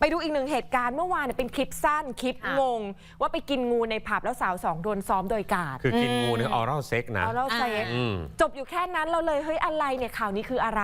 ไปดูอีกหนึ่งเหตุการณ์เมื่อวานเนี่ยเป็นคลิปสั้นคลิปค่ะงง ว่าไปกินงูในผับแล้วสาวสองโดนซ้อมโดยกาดคือกินงูเนี่ยออรัลเซ็กนะเอาแล้วเซฟอืม จบอยู่แค่นั้นเราเลยเฮ้ยอะไรเนี่ยข่าวนี้คืออะไร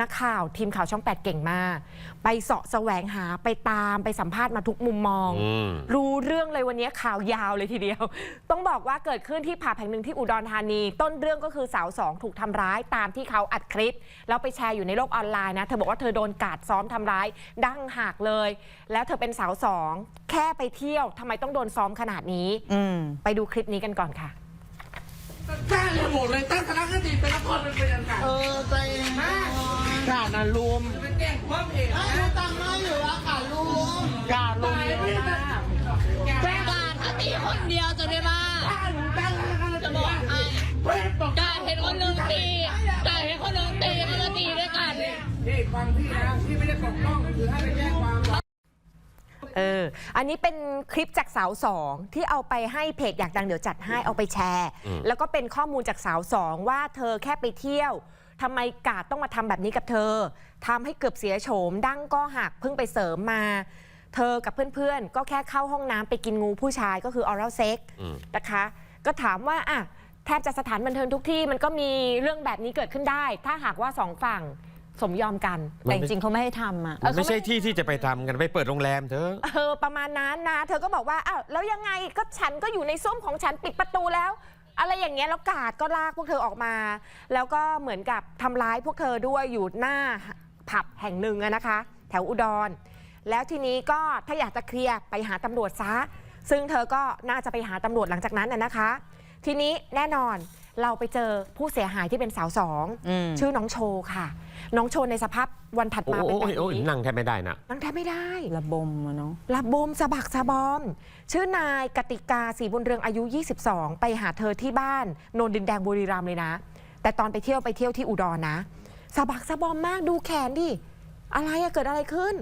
นักข่าวทีมข่าวช่องแปดเก่งมาก ไปเสาะแสวงหาไปตามไปสัมภาษณ์มาทุกมุมมอง อืม รู้เรื่องเลยวันนี้ข่าวยาวเลยทีเดียว ต้องบอกว่าเกิดขึ้นที่ผับแห่งหนึ่งที่อุดรธานี ต้นเรื่องก็คือสาวสองถูกทำร้ายตามที่เขาอัดคลิป แล้วไปแชร์อยู่ในโลกออนไลน์นะ เธอบอกว่าเธอโดนกาดซ้อมทำร้าย ดั้งหักเลยแล้วเธอเป็นสาวสอง แค่ไปเที่ยวทำไมต้องโดนซ้อมขนาดนี้ อืม ไปดูคลิปนี้กันก่อนค่ะสร้างเลยหมดเลยตั้งคณะคติเป็นละครเป็นเป็นต่างเออใจเองนะกาดนะรวมๆเป็นแกล้งความเหตุให้นะตังค์มาอยู่แล้วกาดรวมกาดรวมตายไม่ได้แกล้งการถ้าตีคนเดียวจะได้มาตั้งตั้งคณะจะคบติอกให้เฮ้ยบอกการเห็นคนหนึ่งตีการเห็นคนหนึ่งตีมันมาตีด้วยกัน นี่ฟังพี่นะพี่ไม่ได้ปกป้องคือให้ไปแจ้งความหรอกเอ ออันนี้เป็นคลิปจากสาวสองที่เอาไปให้เพจอยากดังเดี๋ยวจัดให้เอาไปแชร์อืมแล้วก็เป็นข้อมูลจากสาวสองว่าเธอแค่ไปเที่ยวทำไมกาดต้องมาทำแบบนี้กับเธอทำให้เกือบเสียโฉมดั้งก็หักเพิ่งไปเสริมมา เธอกับเพื่อนๆ ก็แค่เข้าห้องน้ำไปกินงูผู้ชายก็คือ oral sex อืมนะคะ ก็ถามว่าอะแทบจะสถานบันเทิงทุกที่มันก็มีเรื่องแบบนี้เกิดขึ้นได้ ถ้าหากว่าสองฝั่ง สมยอมกันแต่จริงๆเขาไม่ให้ทำอะเออเขาไม่ไม่ใช่ที่ที่จะไปทำกันไปเปิดโรงแรมเถอะ เออประมาณนั้นนะ เธอก็บอกว่าอ้าวแล้วยังไงก็ฉันก็อยู่ในส้วมของฉันปิดประตูแล้ว อะไรอย่างเงี้ยแล้วกาดก็ลากพวกเธอออกมา แล้วก็เหมือนกับทำร้ายพวกเธอด้วยอยู่หน้าผับแห่งหนึ่งอะนะคะ แถวอุดร แล้วทีนี้ก็ถ้าอยากจะเคลียร์ไปหาตำรวจซะ ซึ่งเธอก็น่าจะไปหาตำรวจหลังจากนั้นน่ะนะคะ ทีนี้แน่นอน เราไปเจอผู้เสียหายที่เป็นสาวสองอืมชื่อน้องโชว์ค่ะ น้องโชว์ในสภาพวันถัดโอ้มาเป็นโอ้แบยโอ้ยบนี้นั่งแทบไม่ได้นะนั่งแทบไม่ได้ระบมอะเนาะลับโบมสะบักสะบอม ชื่อนายกติกาศรีบุญเรืองอายุ 22 ไปหาเธอที่บ้านโนนดินแดงบุรีรัมย์เลยนะ แต่ตอนไปเที่ยวไปเที่ยวที่อุดรนะสะบักสะบอมมากดูแขนดิอะไรอะเกิดอะไรขึ้น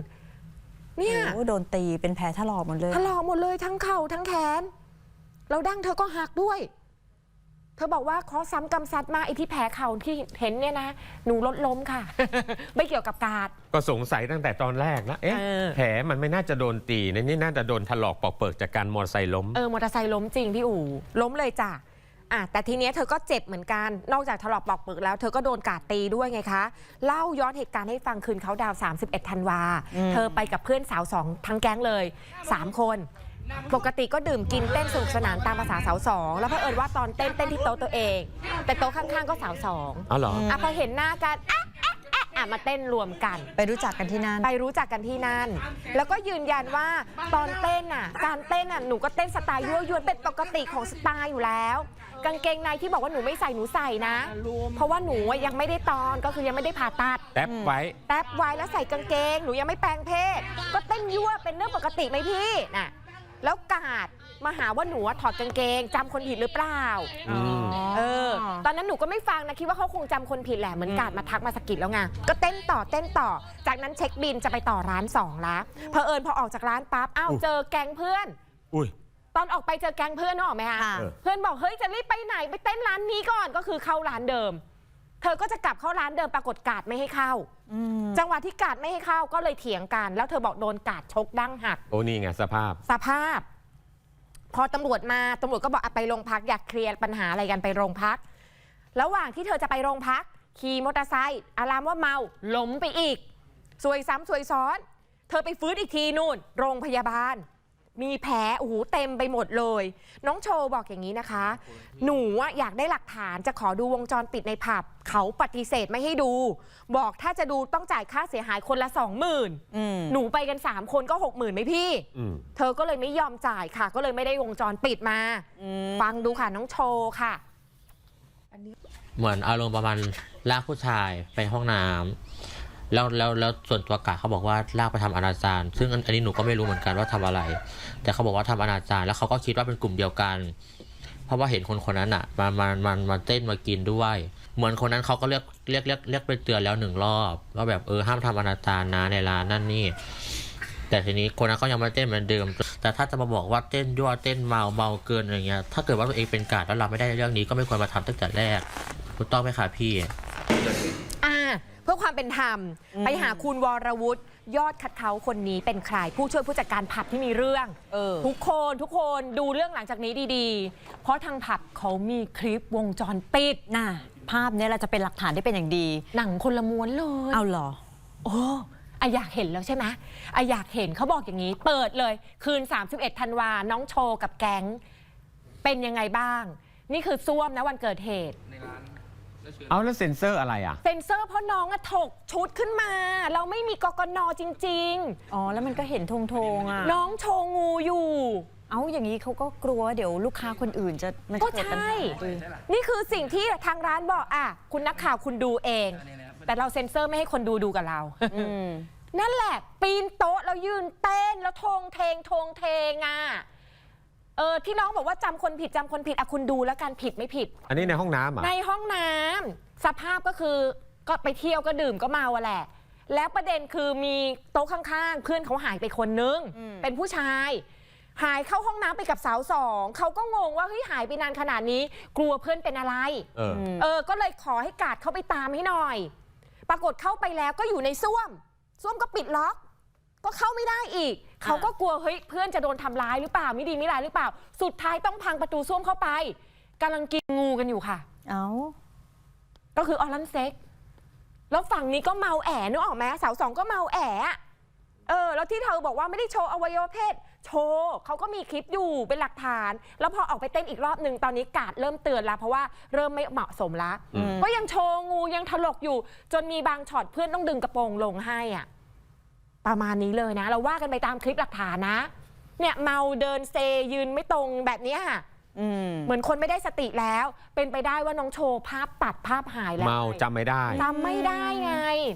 เนี่ยโอ้โดนตีเป็นแผลถลอกหมดเลยถลอกหมดเลยทั้งเข่าทั้งแขนแล้วดั้งเธอก็หักด้วยเธอบอกว่าเคราะห์ซ้ำกรรมซัดมากไอ้ที่แผลเข่าที่เห็นเนี่ยนะ หนูรถล้มค่ะ ไม่เกี่ยวกับการก็สงสัยตั้งแต่ตอนแรกนะเอ๊ะเออ แผลมันไม่น่าจะโดนตีนะนี่น่าจะโดนถลอกปอกเปิกจากการมอเตอร์ไซค์ล้ม เออมอเตอร์ไซค์ล้มจริงพี่อู๋ล้มเลยจ้ะอะแต่ทีเนี้ยเธอก็เจ็บเหมือนกัน นอกจากถลอกปอกเปลือกแล้ว เธอก็โดนกาดตีด้วยไงคะ เล่าย้อนเหตุการณ์ให้ฟังคืนเขาดาวน์31ธันวาอืมเธอไปกับเพื่อนสาวสองทั้งแก๊งเลย 3 คน ปกติก็ดื่มกินเต้นสนุกสนานตามภาษาสาวสองแล้วเผอิญว่าตอนเต้นเต้นที่โต๊ะตัวเอง แต่โต๊ะข้างๆก็สาวสองอ๋อเหรอ อะพอเห็นหน้ากันอะอะอะอะมาเต้นรวมกัน ไปรู้จักกันที่นั่น ไปรู้จักกันที่นั่น แล้วก็ยืนยันว่าตอนเต้นน่ะ การเต้นน่ะ หนูก็เต้นสไตล์ยั่วยวนเป็นปกติของสไตล์อยู่แล้ว กางเกงในที่บอกว่าหนูไม่ใส่หนูใส่นะ เพราะว่าหนูอะยังไม่ได้ตอนก็คือยังไม่ได้ผ่าตัด แท็บไว้ แป๊บไว้แล้วใส่กางเกง หนูยังไม่แปลงเพศ ก็เต้นยั่วเป็นเรื่องปกติไหมพี่ น่ะ แล้วกาดมาหาว่าหนูอะถอดกางเกงจำคนผิดหรือเปล่า อืม เออ ตอนนั้นหนูก็ไม่ฟังนะคิดว่าเขาคงจำคนผิดแหละเหมือนกาดมาทักมาสะกิดแล้วไง ก็เต้นต่อเต้นต่อ จากนั้นเช็คบินจะไปต่อร้านสองละเพอเอิญพอออกจากร้านปั๊บ อ้าวอุ๊ย เจอแก๊งเพื่อน อุ้ย ตอนออกไปเจอแก๊งเพื่อนนึกออกไหมคะ ค่ะ เพื่อนบอกเฮ้ยจะรีบไปไหนไปเต้นร้านนี้ก่อนก็คือเข้าร้านเดิม เธอก็จะกลับเข้าร้านเดิมปรากฏกาดไม่ให้เข้าอืมจังหวะที่กาดไม่ให้เข้าก็เลยเถียงกัน แล้วเธอบอกโดนกาดชกดั้งหัก โอ้นี่ไงสภาพ สภาพ พอตำรวจมาตำรวจก็บอกอะไปโรงพักอยากเคลียร์ปัญหาอะไรกันไปโรงพัก ระหว่างที่เธอจะไปโรงพัก ขี่มอเตอร์ไซค์อารามว่าเมาล้มไปอีก สวยซ้ำสวยซ้อน เธอไปฟื้นอีกทีนู่น โรงพยาบาล มีแผลโอ้โหเต็มไปหมดเลย น้องโชว์บอกอย่างนี้นะคะ หนูอะอยากได้หลักฐานจะขอดูวงจรปิดในผับ เขาปฏิเสธไม่ให้ดู บอกถ้าจะดูต้องจ่ายค่าเสียหายคนละสองหมื่นอืมหนูไปกันสามคนก็หกหมื่นไหมพี่ อืม เธอก็เลยไม่ยอมจ่ายค่ะ ก็เลยไม่ได้วงจรปิดมาฟังดูค่ะน้องโชว์ค่ะ เหมือนอารมณ์ประมาณลากผู้ชายไปห้องน้ำ แล้วแล้วแล้วส่วนตัวกาเขาบอกว่าลากไปทำอนาจารซึ่งอันนี้หนูก็ไม่รู้เหมือนกันว่าทำอะไร แต่เขาบอกว่าทำอนาจารแล้วเขาก็คิดว่าเป็นกลุ่มเดียวกัน เพราะว่าเห็นคนคนนั้นอะมามามามาเต้นมากินด้วย เหมือนคนนั้นเขาก็เรียกเรียกเรียกเรียกไปเตือนแล้วหนึ่งรอบว่าแบบเออห้ามทำอนาจารนะในร้านนั่นนี่แต่ทีนี้คนนั้นก็ยังมาเต้นเหมือนเดิม แต่ถ้าจะมาบอกว่าเต้นยั่วเต้นเมาเมาเกินอะไรเงี้ย ถ้าเกิดว่าตัวเองเป็นกาดแล้วรับไม่ได้เรื่องนี้ก็ไม่ควรมาทำตั้งแต่แรกถูกต้องไหมคะพี่ ความความเป็นธรรม ไปหาคุณวรวุฒิยอดคัดเขาคนนี้เป็นใคร ผู้ช่วยผู้จัดการผับที่มีเรื่องเออทุกคนทุกคนดูเรื่องหลังจากนี้ดีๆ เพราะทางผับเขามีคลิปวงจรปิดน่ะภาพเนี้ยเราจะเป็นหลักฐานได้เป็นอย่างดี หนังคนละม้วนเลยเอาเหรอ โอ้อะอยากเห็นแล้วใช่ไหมอะอยากเห็นเขาบอกอย่างนี้ เปิดเลยคืน 31ธันวาน้องโชว์กับแก๊ง เป็นยังไงบ้าง นี่คือซ่วมนะวันเกิดเหตุ เอาแล้วเซ็นเซอร์อะไรอะ เซ็นเซอร์เพราะน้องอะถกชุดขึ้นมา เราไม่มีกกนจริง อ๋อ แล้วมันก็เห็นธงธงๆอะ ๆ น้องโชว์งูอยู่ เอาอย่างนี้เขาก็กลัวเดี๋ยวลูกค้าคนอื่นจะมันก็จะเกิดปัญใช่หาดินี่คือสิ่งที่ทางร้านบอกอะคุณนักข่าวคุณดูเอง แต่เราเซ็นเซอร์ไม่ให้คนดูดูกับเรา อืมนั่นแหละ ปีนโต๊ะแล้วยืนเต้นแล้วทงเทงทงเทงอะ เออที่น้องบอกว่าจำคนผิดจำคนผิดอะคุณดูแล้วกันผิดไม่ผิด อันนี้ในห้องน้ำอะในห้องน้ำสภาพก็คือก็ไปเที่ยวก็ดื่มก็เมาอะแหละ แล้วประเด็นคือมีโต๊ะข้างๆ เพื่อนเขาหายไปคนนึง อืม เป็นผู้ชาย หายเข้าห้องน้ำไปกับสาวสองเขาก็งงว่าเฮ้ยหายไปนานขนาดนี้ กลัวเพื่อนเป็นอะไร เอออืมเออ ก็เลยขอให้กาดเข้าไปตามให้หน่อย ปรากฏเข้าไปแล้วก็อยู่ในส้วม ส้วมก็ปิดล็อก ก็เข้าไม่ได้อีก เขาก็กลัวเฮ้ยเพื่อนจะโดนทำร้ายหรือเปล่าไม่ดีไม่ร้ายหรือเปล่า สุดท้ายต้องพังประตูส้วมเข้าไปกำลังกินงูกันอยู่ค่ะ เอาก็คือออรันเซ็ก แล้วฝั่งนี้ก็เมาแอะนึกออกไหมสาวสองก็เมาแอะอะเออ แล้วที่เธอบอกว่าไม่ได้โชว์อวัยวะเพศ โชว์เขาก็มีคลิปอยู่เป็นหลักฐาน แล้วพอออกไปเต้นอีกรอบหนึ่งตอนนี้กาดเริ่มเตือนแล้วเพราะว่าเริ่มไม่เหมาะสมละ อืม ก็ยังโชว์งูยังถลกอยู่ จนมีบางช็อตเพื่อนต้องดึงกระโปรงลงให้อะ ประมาณนี้เลยนะ เราว่ากันไปตามคลิปหลักฐานนะ เนี่ยเมาเดินเซยืนไม่ตรงแบบเนี้ยอืมเหมือนคนไม่ได้สติแล้ว เป็นไปได้ว่าน้องโชว์ภาพตัดภาพหายแล้วเมาจำไม่ได้จำไม่ได้ไง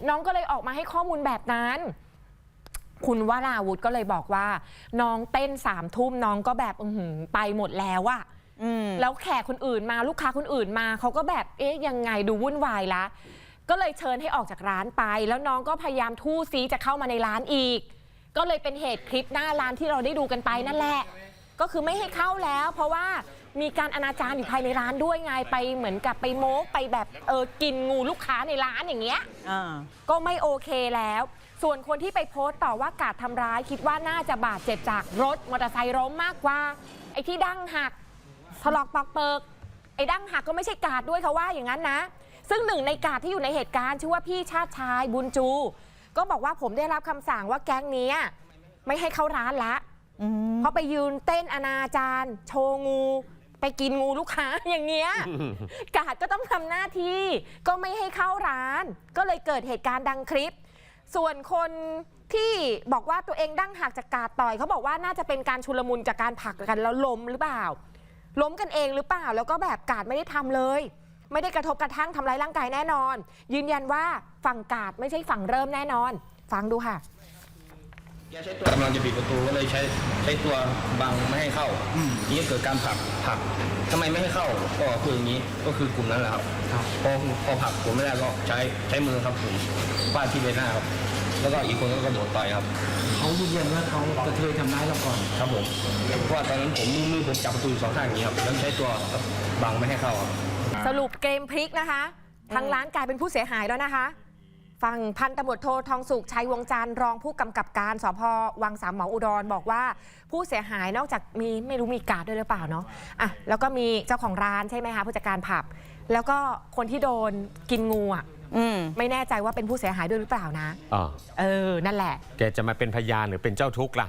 น้องก็เลยออกมาให้ข้อมูลแบบนั้น คุณวราวุธก็เลยบอกว่า น้องเต้นสามทุ่มน้องก็แบบอือหือไปหมดแล้วอะอืมแล้วแขกคนอื่นมาลูกค้าคนอื่นมาเขาก็แบบเอ๊ะยังไงดูวุ่นวายละ ก็เลยเชิญให้ออกจากร้านไป แล้วน้องก็พยายามทู่ซีจะเข้ามาในร้านอีก ก็เลยเป็นเหตุคลิปหน้าร้านที่เราได้ดูกันไปนั่นแหละ ก็คือไม่ให้เข้าแล้ว เพราะว่ามีการอนาจารอยู่ภายในร้านด้วยไงไปเหมือนกับไปโม้ไปแบบเออกินงูลูกค้าในร้านอย่างเงี้ยอ่า ก็ไม่โอเคแล้ว ส่วนคนที่ไปโพสต์ต่อว่ากาดทำร้ายคิดว่าน่าจะบาดเจ็บจากรถมอเตอร์ไซค์ล้มมากกว่า ไอ้ที่ดั้งหักถลอกปอกเปิก ไอ้ดั้งหักก็ไม่ใช่กาดด้วยเขาว่าอย่างนั้นนะ ซึ่งหนึ่งในกาดที่อยู่ในเหตุการณ์ชื่อว่าพี่ชาติชายบุญจู ก็บอกว่าผมได้รับคำสั่งว่าแก๊งเนี้ยไม่ให้เข้าร้านละ อืมเพราะไปยืนเต้นอนาจารโชว์งู ไปกินงูลูกค้า อย่างเงี้ย กาดก็ต้องทำหน้าที่ก็ไม่ให้เข้าร้าน ก็เลยเกิดเหตุการณ์ดังคลิป ส่วนคนที่บอกว่าตัวเองดั้งหักจากกาดต่อยเขาบอกว่าน่าจะเป็นการชุลมุนจากการผลักกันแล้วล้มหรือเปล่า ล้มกันเองหรือเปล่าแล้วก็แบบกาดไม่ได้ทำเลย ไม่ได้กระทบกระทั่งทำร้ายร่างกายแน่นอน ยืนยันว่าฝั่งกาดไม่ใช่ฝั่งเริ่มแน่นอน ฟังดูค่ะกำลังจะปิดประตูก็เลยใช้ใช้ตัวบังไม่ให้เข้านี่ก็เกิดการผลักผลักทำไมไม่ให้เข้าก็คืออย่างนี้ก็คือกลุ่มนั้นแหละครับพอพอผลักผมไม่ได้ก็ใช้ใช้มือครับผมฟาดที่ใบหน้าครับ แล้วก็อีกคนก็กระโดดต่อยครับเขายืนยันว่าเขากระเทยทำร้ายเราก่อนครับผมเพราะว่าตอนนั้นผมมือมือผมจับประตูอยู่สองข้างอย่างนี้ครับแล้วใช้ตัวบังไม่ให้เข้าครับ สรุปเกมพลิกนะคะทางร้านกลายเป็นผู้เสียหายแล้วนะคะ ฝั่งพันตำรวจโททองสุขชัยวงจันทร์รองผู้กำกับการสพวังสามหมออุดรบอกว่า ผู้เสียหายนอกจากมีไม่รู้มีการ์ดด้วยหรือเปล่าเนาะอะแล้วก็มีเจ้าของร้านใช่ไหมคะผู้จัดการผับ แล้วก็คนที่โดนกินงูอะ อืมไม่แน่ใจว่าเป็นผู้เสียหายด้วยหรือเปล่านะอ๋อเออ นั่นแหละ แกจะมาเป็นพยานหรือเป็นเจ้าทุกข์ล่ะ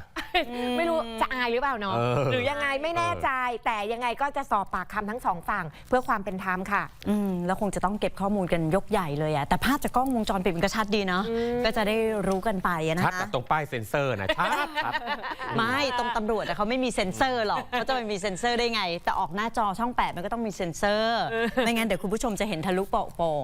ไม่รู้จะอายหรือเปล่าเนาะเออ หรือยังไงไม่แน่ใจ แต่ยังไงก็จะสอบปากคำทั้งสองฝั่ง เพื่อความเป็นธรรมค่ะ อืมแล้วคงจะต้องเก็บข้อมูลกันยกใหญ่เลยอะแต่ภาพจากกล้องวงจรปิดมันก็ชัดดีเนาะอืมก็จะได้รู้กันไปอะนะชัดคะอะตรงป้ายเซ็นเซอร์นะชัดชัด ไม่ตรงตำรวจอะเขาไม่มีเซ็นเซอร์หรอกเขาจะไม่มีเซ็นเซอร์ได้ไง แต่ออกหน้าจอช่อง8มันก็ต้องมีเซ็นเซอร์ไม่งั้นเดี๋ยวคุณผู้ชมจะเห็นทะลุโปร่ง